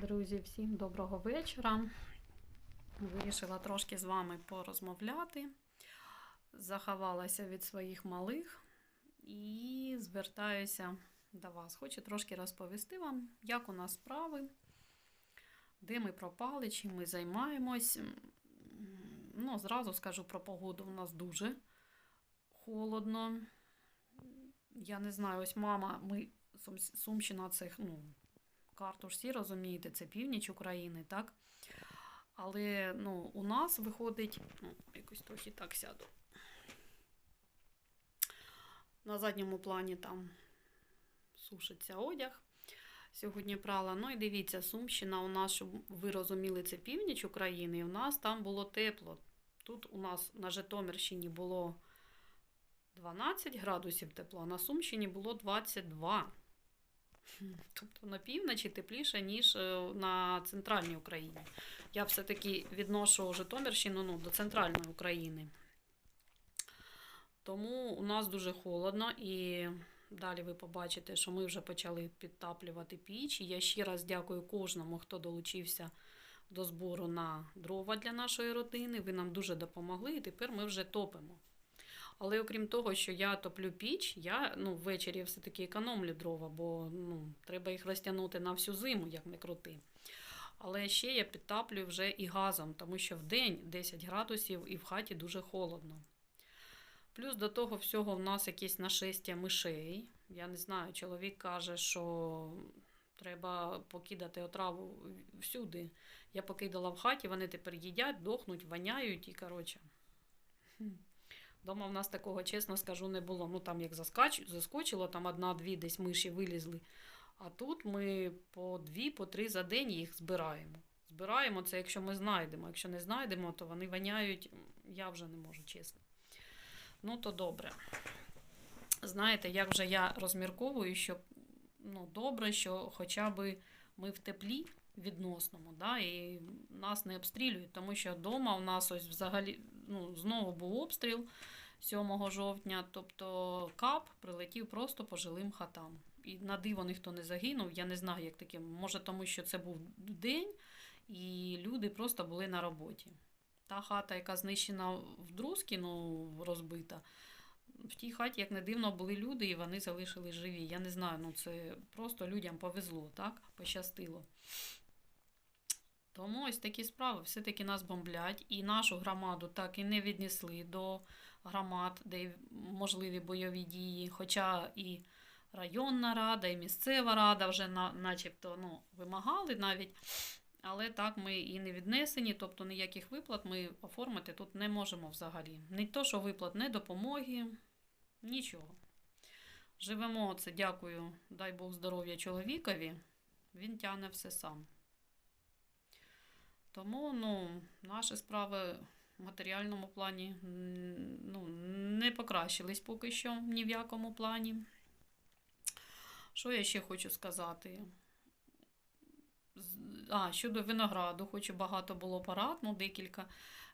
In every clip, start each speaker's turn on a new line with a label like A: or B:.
A: Друзі, всім доброго вечора. Вирішила трошки з вами порозмовляти. Заховалася від своїх малих і звертаюся до вас. Хочу трошки розповісти вам, як у нас справи, де ми пропали, чим ми займаємось. Ну, зразу скажу про погоду. У нас дуже холодно. Я не знаю, ось мама, ми Сумщина, це ну, карту ж всі розумієте, це північ України, так? Але ну, у нас виходить, ну, якось трохи так сяду. На задньому плані там сушиться одяг. Сьогодні прала. Ну і дивіться, Сумщина у нас, щоб ви розуміли, це північ України, і у нас там було тепло. Тут у нас на Житомирщині було 12 градусів тепла, на Сумщині було 22. Тобто на півночі тепліше, ніж е, на центральній Україні. Я все-таки відношу Житомирщину ну, до центральної України. Тому у нас дуже холодно і далі ви побачите, що ми вже почали підтаплювати піч. Я ще раз дякую кожному, хто долучився до збору на дрова для нашої родини. Ви нам дуже допомогли, і тепер ми вже топимо. Але окрім того, що я топлю піч, я ну, ввечері все-таки економлю дрова, бо ну, треба їх розтягнути на всю зиму, як не крути. Але ще я підтаплюю вже і газом, тому що в день 10 градусів і в хаті дуже холодно. Плюс до того всього в нас якесь нашестя мишей. Я не знаю, чоловік каже, що треба покидати отраву всюди. Я покидала в хаті, вони тепер їдять, дохнуть, воняють і коротше. Дома в нас такого, чесно скажу, не було. Ну там як заскач... заскочило, там одна-дві десь миші вилізли. А тут ми по дві, по три за день їх збираємо. Збираємо це, якщо ми знайдемо. Якщо не знайдемо, то вони воняють. Я вже не можу, чесно. Ну, то добре. Знаєте, як вже я розмірковую, що ну, добре, що хоча б ми в теплі відносному, да, і нас не обстрілюють, тому що вдома у нас ось взагалі ну, знову був обстріл 7 жовтня, тобто кап прилетів просто по жилим хатам. І на диво ніхто не загинув. Я не знаю, як таке. Може, тому що це був день, і люди просто були на роботі. Та хата, яка знищена в Друзки, ну, розбита, в тій хаті, як не дивно, були люди, і вони залишились живі. Я не знаю, ну це просто людям повезло, так? Пощастило. Тому ось такі справи все-таки нас бомблять, і нашу громаду так і не віднесли до громад, де можливі бойові дії. Хоча і районна рада, і місцева рада вже на, начебто ну, вимагали навіть. Але так ми і не віднесені, тобто ніяких виплат ми оформити тут не можемо взагалі. Не то, що виплат, не допомоги, нічого. Живемо, це дякую, дай Бог здоров'я чоловікові, він тягне все сам. Тому ну, наші справи в матеріальному плані ну, не покращились поки що ні в якому плані. Що я ще хочу сказати? А, щодо винограду, хоч і багато було порад, ну декілька.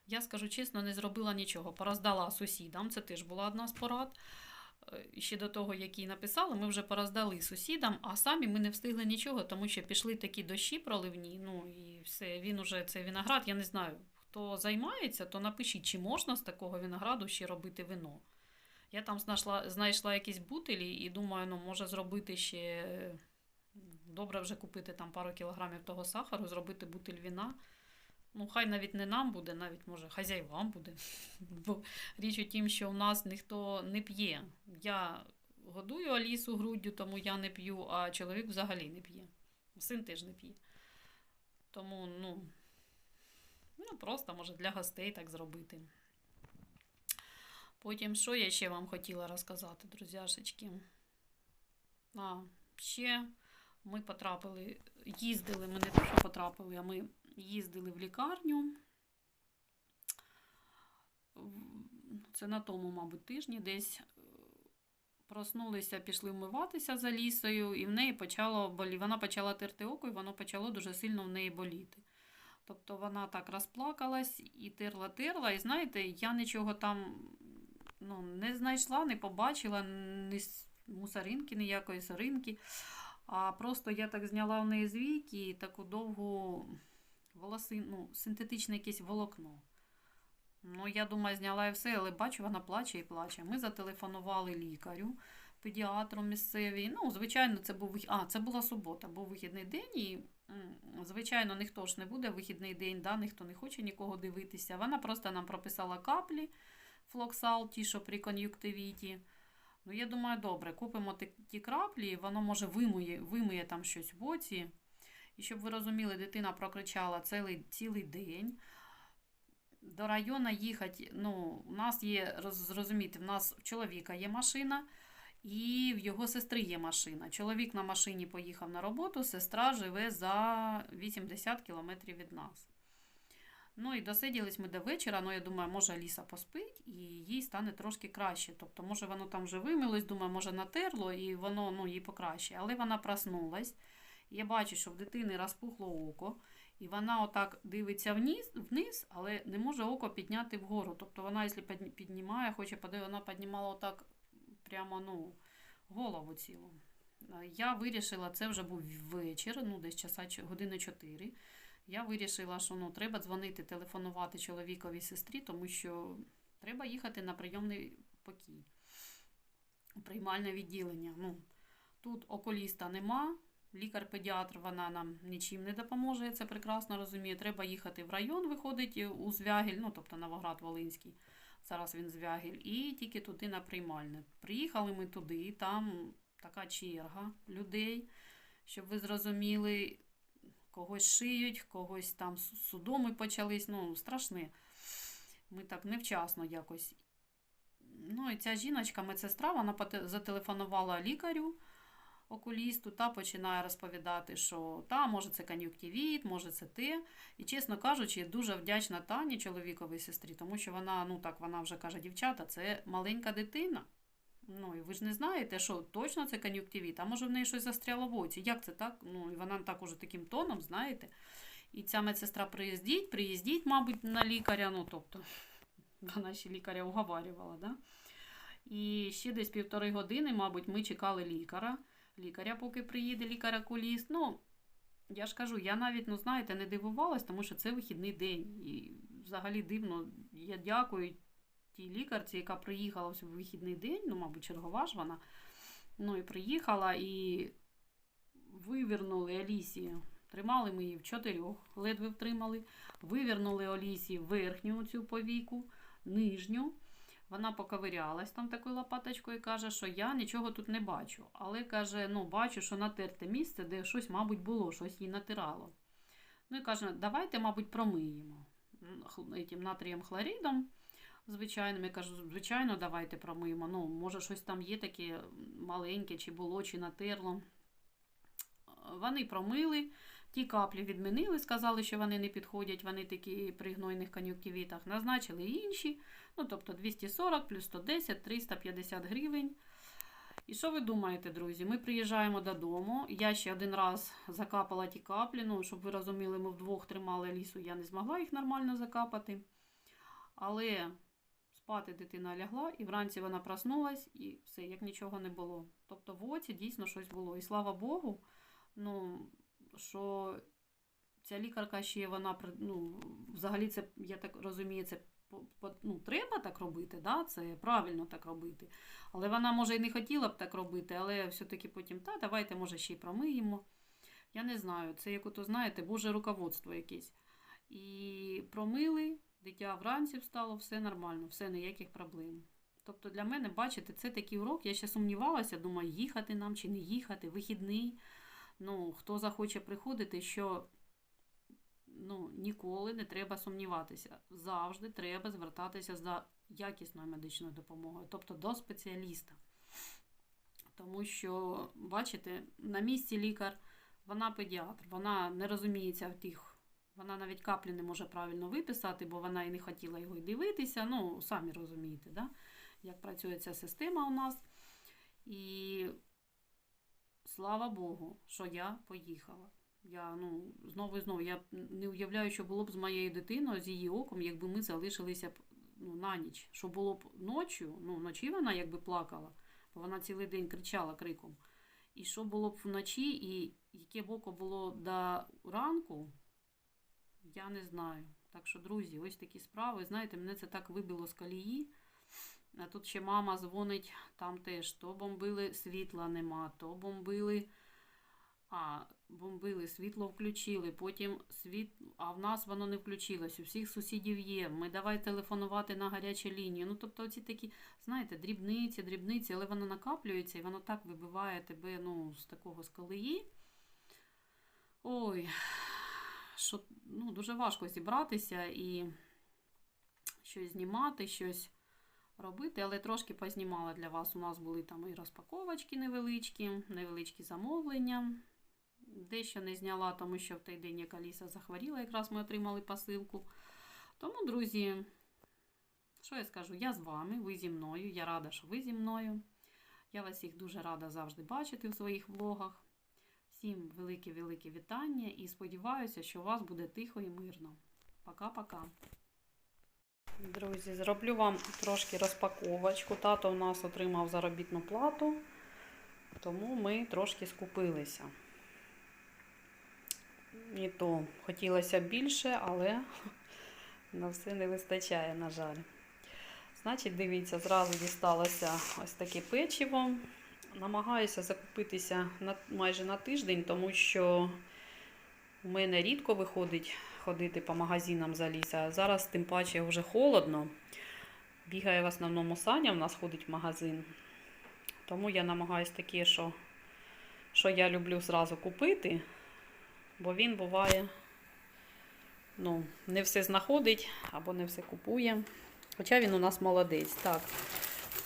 A: Я скажу чесно, не зробила нічого. Пороздала сусідам, це теж була одна з порад. Е, Ще до того, які написали, ми вже пороздали сусідам, а самі ми не встигли нічого, тому що пішли такі дощі проливні. Ну і все, він уже цей виноград, я не знаю, хто займається, то напишіть, чи можна з такого винограду ще робити вино. Я там знайшла, знайшла якісь бутилі і думаю, ну може зробити ще. е, Добре вже купити там пару кілограмів того сахару, зробити бутиль віна. Ну, хай навіть не нам буде, навіть може хазяївам буде. Бо річ у тім, що у нас ніхто не п'є. Я годую Алісу груддю, тому я не п'ю, а чоловік взагалі не п'є. Син теж не п'є. Тому, ну, ну, просто може для гостей так зробити. Потім, що я ще вам хотіла розказати, друзяшечки? А, ще ми потрапили, їздили, ми не те, що потрапили, а ми їздили в лікарню. Це на тому, мабуть, тижні десь е, проснулися, пішли вмиватися за лісою, і в неї почало болі. Вона почала терти око, і воно почало дуже сильно в неї боліти. Тобто вона так розплакалась і терла-терла, і знаєте, я нічого там ну, не знайшла, не побачила, ні мусоринки, ніякої соринки. А просто я так зняла в неї з війки таку довгу волоси, ну, синтетичне якесь волокно. Ну, я думаю, зняла і все, але бачу, вона плаче і плаче. Ми зателефонували лікарю, педіатру місцевій. Ну, звичайно, це був а, це була субота, був вихідний день, і, звичайно, ніхто ж не буде вихідний день, да, ніхто не хоче нікого дивитися. Вона просто нам прописала каплі флоксал, ті, що при кон'юктивіті. Ну, я думаю, добре, купимо ті, краплі, воно може вимиє, вимиє там щось в оці. І щоб ви розуміли, дитина прокричала цілий, цілий день. До району їхати, ну, у нас є, роз- зрозуміти, в нас в чоловіка є машина, і в його сестри є машина. Чоловік на машині поїхав на роботу, сестра живе за 80 кілометрів від нас. Ну і досиділись ми до вечора, ну я думаю, може Аліса поспить і їй стане трошки краще. Тобто, може, воно там вже вимилось, думаю, може натерло, і воно ну, їй покраще. Але вона проснулась. Я бачу, що в дитини розпухло око, і вона отак дивиться вниз, вниз, але не може око підняти вгору. Тобто вона, якщо піднімає, хоче подивитися, вона піднімала отак прямо ну, голову цілу. Я вирішила, це вже був вечір, ну десь часа години 4. Я вирішила, що ну, треба дзвонити, телефонувати чоловіковій сестрі, тому що треба їхати на прийомний покій, приймальне відділення. Ну, тут окуліста нема, лікар-педіатр вона нам нічим не допоможе, я це прекрасно розумію. Треба їхати в район, виходить е, у Звягіль, ну тобто Новоград Волинський. Зараз він Звягіль, і тільки туди на приймальне. Приїхали ми туди, там така черга людей, щоб ви зрозуміли, когось шиють, когось там судоми почались, ну, страшне. Ми так невчасно якось. Ну, і ця жіночка, медсестра, вона зателефонувала лікарю, окулісту, та починає розповідати, що та, може, це кон'юктивіт, може, це те. І, чесно кажучи, я дуже вдячна Тані, чоловіковій сестрі, тому що вона, ну так, вона вже каже, дівчата, це маленька дитина. Ну, і ви ж не знаєте, що точно це кон'юктивіт, а може в неї щось застряло в оці. Як це так? Ну, і вона так уже таким тоном, знаєте. І ця медсестра приїздіть, приїздіть, мабуть, на лікаря, ну, тобто, вона ще лікаря уговарювала, да? І ще десь півтори години, мабуть, ми чекали лікаря. Лікаря, поки приїде лікар-окуліст. Ну, я ж кажу, я навіть, ну, знаєте, не дивувалась, тому що це вихідний день. І взагалі дивно, я дякую тій лікарці, яка приїхала в вихідний день, ну, мабуть, чергова ж вона. Ну, і приїхала і вивернули Алісі. Тримали ми її в чотирьох, ледве втримали. Вивернули Алісі верхню цю повіку, нижню. Вона поковирялась там такою лопаточкою і каже, що я нічого тут не бачу. Але каже, ну, бачу, що натерте місце, де щось, мабуть, було, щось їй натирало. Ну і каже, давайте, мабуть, промиємо М, хл- этим натрієм хлоридом. Звичайним, я кажу, звичайно, давайте промиємо. Ну, може, щось там є таке маленьке, чи було, чи натерло. Вони промили, ті каплі відмінили, сказали, що вони не підходять, вони такі при гнойних кон'юктивітах. Назначили інші, ну тобто 240 плюс 110, 350 гривень. І що ви думаєте, друзі? Ми приїжджаємо додому. Я ще один раз закапала ті каплі. Ну, щоб ви розуміли, ми вдвох тримали лісу, я не змогла їх нормально закапати. Але спати дитина лягла, і вранці вона проснулась, і все, як нічого не було. Тобто в оці дійсно щось було. І слава Богу, ну, що ця лікарка ще вона ну, взагалі це, я так розумію, це ну, треба так робити, да? це правильно так робити. Але вона, може, і не хотіла б так робити, але все-таки потім, та, давайте, може, ще й промиємо. Я не знаю, це як ото, знаєте, Боже руководство якесь. І промили, дитя вранці встало, все нормально, все ніяких проблем. Тобто для мене, бачите, це такий урок. Я ще сумнівалася, думаю, їхати нам чи не їхати, вихідний. Ну, хто захоче приходити, що ну, ніколи не треба сумніватися. Завжди треба звертатися за якісною медичною допомогою, тобто до спеціаліста. Тому що, бачите, на місці лікар, вона педіатр, вона не розуміється в тих, вона навіть каплі не може правильно виписати, бо вона і не хотіла його й дивитися. Ну, самі розумієте, да? як працює ця система у нас. І слава Богу, що я поїхала. Я ну, знову і знову я не уявляю, що було б з моєю дитиною, з її оком, якби ми залишилися б ну, на ніч. Що було б ночі, ну, вночі вона якби плакала, бо вона цілий день кричала криком. І що було б вночі, і яке б око було до ранку, я не знаю. Так що, друзі, ось такі справи. Знаєте, мене це так вибило з колії. А тут ще мама дзвонить, там теж то бомбили, світла нема, то бомбили. А, бомбили, світло включили, потім світ, а в нас воно не включилось. У всіх сусідів є. Ми давай телефонувати на гарячу лінію. Ну, тобто, ці такі, знаєте, дрібниці, дрібниці, але воно накаплюється і воно так вибиває тебе ну, з такого з колеї. Ой, що ну, дуже важко зібратися і щось знімати, щось робити, але трошки познімала для вас. У нас були там і розпаковочки невеличкі, невеличкі замовлення. Дещо не зняла, тому що в той день як Аліса захворіла, якраз ми отримали посилку. Тому, друзі, що я скажу? Я з вами, ви зі мною. Я рада, що ви зі мною. Я вас всіх дуже рада завжди бачити в своїх влогах. Всім велике-велике вітання і сподіваюся, що у вас буде тихо і мирно. Пока-пока. Друзі, зроблю вам трошки розпаковочку. Тато у нас отримав заробітну плату, тому ми трошки скупилися. І то хотілося більше, але на все не вистачає, на жаль. Значить, дивіться, зразу дісталося ось таке печиво. Намагаюся закупитися майже на тиждень, тому що у мене рідко виходить ходити по магазинам за ліса. Зараз, тим паче, вже холодно. Бігає в основному Саня, в нас ходить в магазин. Тому я намагаюся таке, що, що я люблю зразу купити, бо він буває, ну, не все знаходить або не все купує. Хоча він у нас молодець. Так,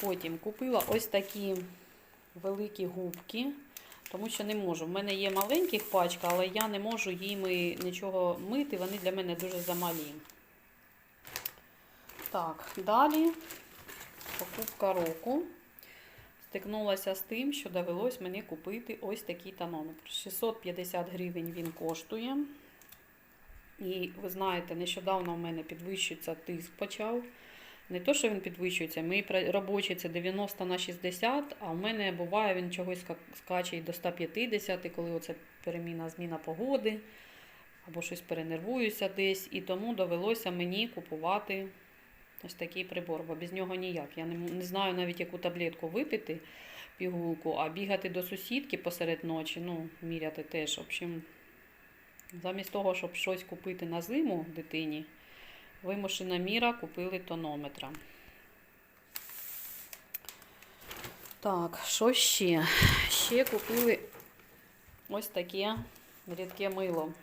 A: потім купила ось такі великі губки. Тому що не можу. В мене є маленьких пачка, але я не можу їми нічого мити, вони для мене дуже замалі. Так, далі покупка року. Стикнулася з тим, що довелось мені купити ось такий тонометр. 650 гривень він коштує. І ви знаєте, нещодавно в мене підвищується тиск почав. Не то, що він підвищується, мій робочий це 90 на 60, а в мене буває він чогось скаче до 150, коли оце переміна зміна погоди, або щось перенервуюся десь. І тому довелося мені купувати ось такий прибор, бо без нього ніяк. Я не, не знаю навіть, яку таблетку випити, пігулку, а бігати до сусідки посеред ночі, ну, міряти теж. В общем, замість того, щоб щось купити на зиму дитині. Вимушена міра купили тонометра. Так, що ще? Ще купили ось таке рідке мило.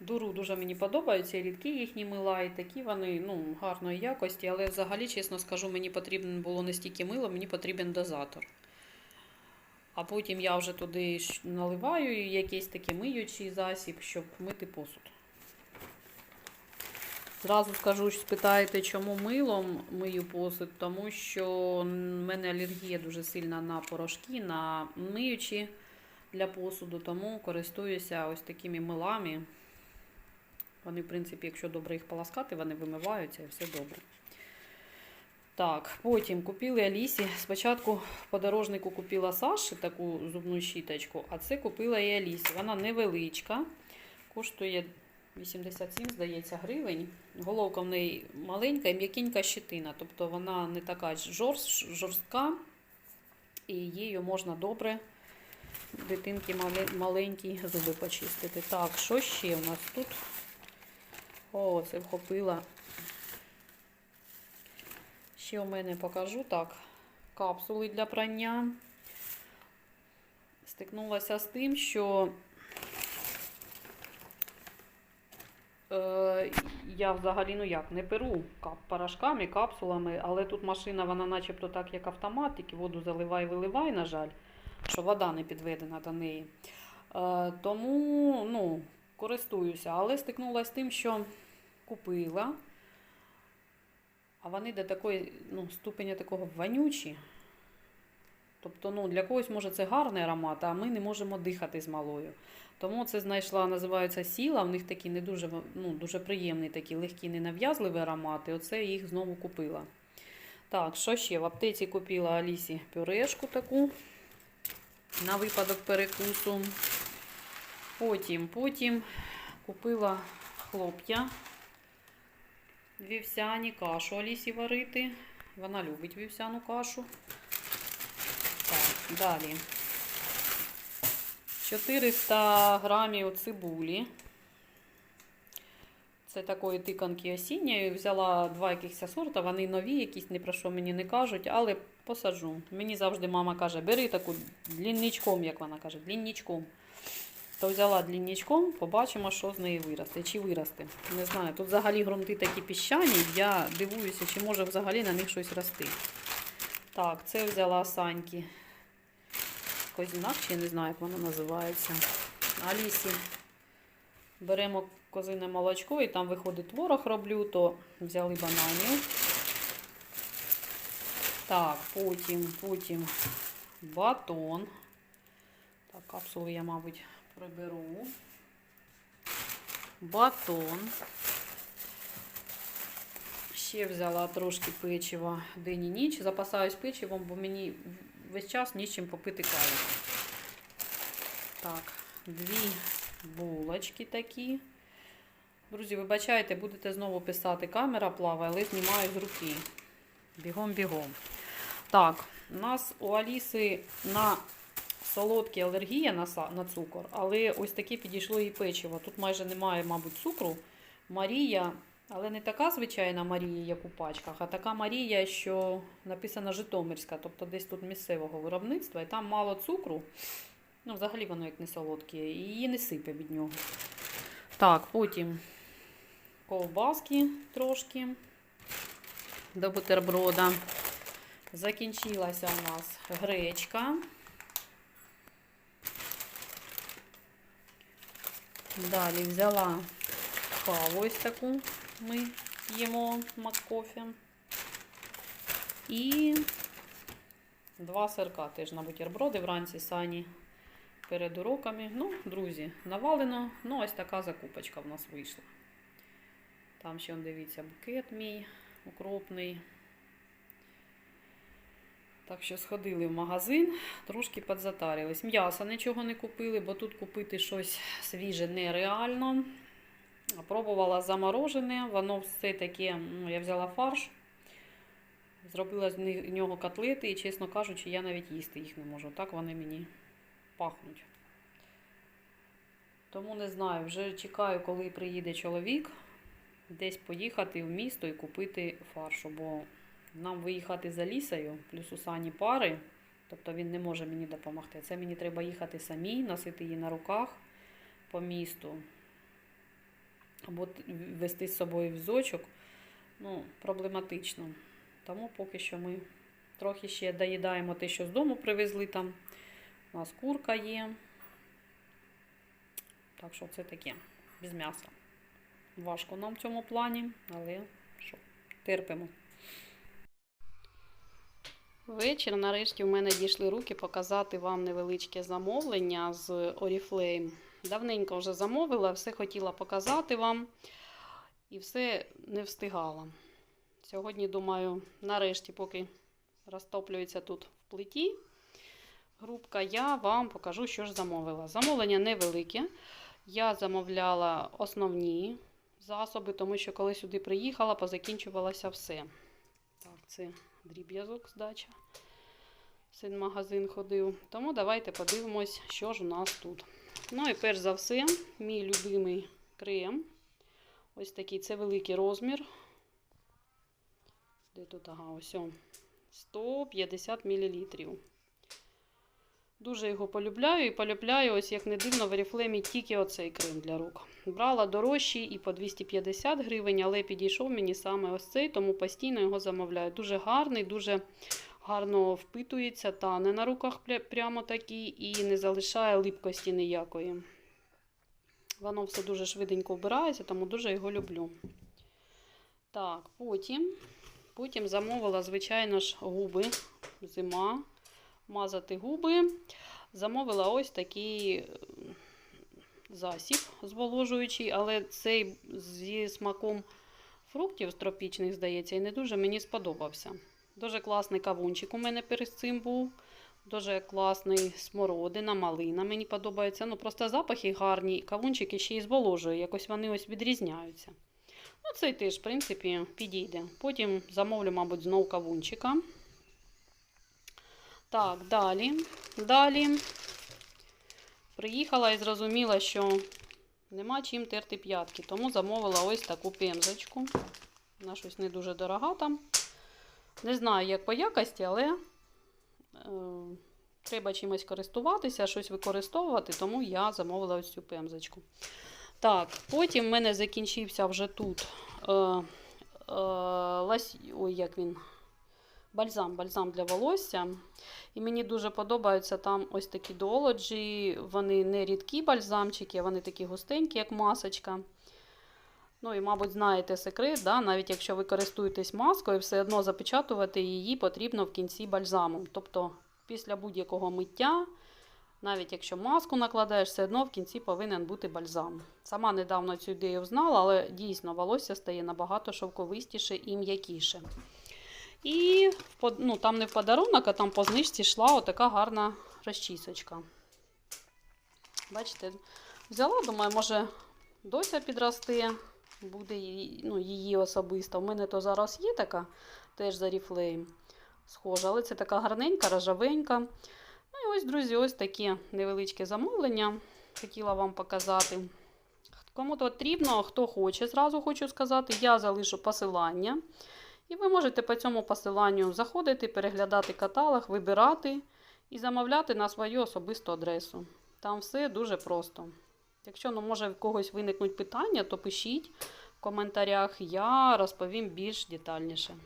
A: Дуру дуже мені подобаються, і рідкі їхні мила, і такі вони ну, гарної якості, але взагалі, чесно скажу, мені потрібно було не стільки мило, мені потрібен дозатор. А потім я вже туди наливаю якийсь такий миючий засіб, щоб мити посуд. Зразу скажу, спитаєте, чому милом мию посуд, тому що в мене алергія дуже сильна на порошки, на миючі для посуду, тому користуюся ось такими милами. Вони, в принципі, якщо добре їх поласкати, вони вимиваються і все добре. Так, потім купили Алісі. Спочатку в подорожнику купила Саші таку зубну щіточку, а це купила і Алісі. Вона невеличка, коштує 87, здається, гривень. Головка в неї маленька і м'якенька щетина. Тобто вона не така жорст, жорстка, і її можна добре дитинки маленькі зуби почистити. Так, що ще у нас тут? О, це вхопила. Ще у мене покажу так. Капсули для прання. Стикнулася з тим, що Е, я взагалі ну як, не перу кап, порошками, капсулами, але тут машина, вона начебто так, як автомат, тільки воду заливай, виливай, на жаль, що вода не підведена до неї. Е, тому ну, користуюся, але стикнулася з тим, що купила, а вони до такої ну, ступеня такого вонючі. Тобто, ну, для когось може це гарний аромат, а ми не можемо дихати з малою. Тому це знайшла, називається сіла. В них такі не дуже ну, дуже приємні, такі легкі, ненав'язливі аромати. Оце їх знову купила. Так, що ще? В аптеці купила Алісі пюрешку таку на випадок перекусу. Потім, потім купила хлоп'я вівсяні кашу Алісі варити. Вона любить вівсяну кашу. Так, далі. 400 грамів цибулі. Це такої тиканки осінньої. Взяла два якихось сорта, вони нові, якісь ні про що мені не кажуть, але посаджу. Мені завжди мама каже, бери таку длінничком, як вона каже, длінничком. То взяла длінничком, побачимо, що з неї виросте. Чи виросте. Не знаю. Тут взагалі ґрунти такі піщані, я дивуюся, чи може взагалі на них щось рости. Так, це взяла Саньки. Козінак, чи я не знаю, як воно називається. Алісі. Беремо козине молочко і там виходить творог роблю, то взяли бананів. Так, потім, потім батон. Так, капсулу я, мабуть, приберу. Батон. Ще взяла трошки печива день і ніч. Запасаюсь печивом, бо мені весь час нічим попити каву. Так, дві булочки такі. Друзі, вибачайте, будете знову писати, камера плаває, але знімаю з руки. Бігом-бігом. Так, у нас у Аліси на солодкі алергія на, цукор, але ось таке підійшло і печиво. Тут майже немає, мабуть, цукру. Марія, але не така звичайна Марія, як у пачках, а така Марія, що написана Житомирська, тобто десь тут місцевого виробництва, і там мало цукру. Ну, взагалі воно як не солодке, і її не сипе від нього. Так, потім ковбаски трошки до бутерброда. Закінчилася у нас гречка. Далі взяла каву ось таку. Ми їмо маккофе. І два сирка теж на бутерброди вранці сані перед уроками. Ну, друзі, навалено. Ну, ось така закупочка в нас вийшла. Там ще, дивіться, букет мій укропний. Так що сходили в магазин, трошки підзатарились. М'яса нічого не купили, бо тут купити щось свіже нереально. Пробувала заморожене, воно все таке, ну, я взяла фарш, зробила з нього котлети і, чесно кажучи, я навіть їсти їх не можу. Так вони мені пахнуть. Тому не знаю, вже чекаю, коли приїде чоловік, десь поїхати в місто і купити фаршу, бо нам виїхати за лісою, плюс у сані пари, тобто він не може мені допомогти. Це мені треба їхати самій, носити її на руках по місту. Або вести з собою візочок. Ну, проблематично. Тому поки що ми трохи ще доїдаємо те, що з дому привезли там. У нас курка є. Так що це таке, без м'яса. Важко нам в цьому плані, але що, терпимо. Вечір нарешті в мене дійшли руки показати вам невеличке замовлення з Oriflame. Давненько вже замовила, все хотіла показати вам і все не встигала. Сьогодні, думаю, нарешті, поки розтоплюється тут в плиті грубка, я вам покажу, що ж замовила. Замовлення невелике. Я замовляла основні засоби, тому що коли сюди приїхала, позакінчувалося все. Так, це дріб'язок здача. Син магазин ходив. Тому давайте подивимось, що ж у нас тут. Ну і перш за все, мій любимий крем. Ось такий це великий розмір. Де тут? Ага, ось. о. 150 мл. Дуже його полюбляю і полюбляю, ось як не дивно, в Oriflame тільки оцей крем для рук. Брала дорожчий і по 250 гривень, але підійшов мені саме ось цей, тому постійно його замовляю. Дуже гарний, дуже гарно впитується, тане на руках прямо такий і не залишає липкості ніякої. Воно все дуже швиденько вбирається, тому дуже його люблю. Так, потім, потім замовила, звичайно ж, губи. Зима. Мазати губи. Замовила ось такий е, засіб зволожуючий, але цей зі смаком фруктів тропічних, здається, і не дуже мені сподобався. Дуже класний кавунчик у мене перед цим був. Дуже класний смородина, малина. Мені подобається. Ну, просто запахи гарні. Кавунчики ще й зволожує. Якось вони ось відрізняються. Ну, цей теж, в принципі, підійде. Потім замовлю, мабуть, знов кавунчика. Так, далі. Далі. Приїхала і зрозуміла, що нема чим терти п'ятки. Тому замовила ось таку пемзочку. Вона щось не дуже дорога там. Не знаю, як по якості, але е, треба чимось користуватися, щось використовувати, тому я замовила ось цю пемзочку. Так, потім в мене закінчився вже тут е, е, лась... Ой, як він? Бальзам, бальзам для волосся. І мені дуже подобаються там ось такі долоджі. Вони не рідкі бальзамчики, вони такі густенькі, як масочка. Ну і, мабуть, знаєте секрет, да? навіть якщо ви користуєтесь маскою, все одно запечатувати її потрібно в кінці бальзамом. Тобто після будь-якого миття, навіть якщо маску накладаєш, все одно в кінці повинен бути бальзам. Сама недавно цю ідею знала, але дійсно волосся стає набагато шовковистіше і м'якіше. І ну, там не в подарунок, а там по знижці йшла отака гарна розчісочка. Бачите, взяла, думаю, може дося підросте, буде її, ну, її особисто. У мене то зараз є така, теж за Oriflame схожа, але це така гарненька, рожавенька. Ну і ось, друзі, ось такі невеличкі замовлення. Хотіла вам показати. Кому потрібно, хто хоче, зразу хочу сказати, я залишу посилання. І ви можете по цьому посиланню заходити, переглядати каталог, вибирати і замовляти на свою особисту адресу. Там все дуже просто. Якщо ну, може в когось виникнуть питання, то пишіть в коментарях, я розповім більш детальніше.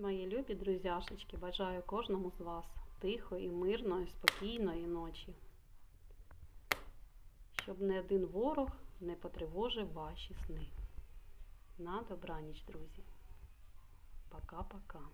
A: Мої любі друзяшечки, бажаю кожному з вас тихої, мирної, спокійної ночі. Щоб не один ворог не потривожив ваші сни. На добраніч, друзі. Пока-пока.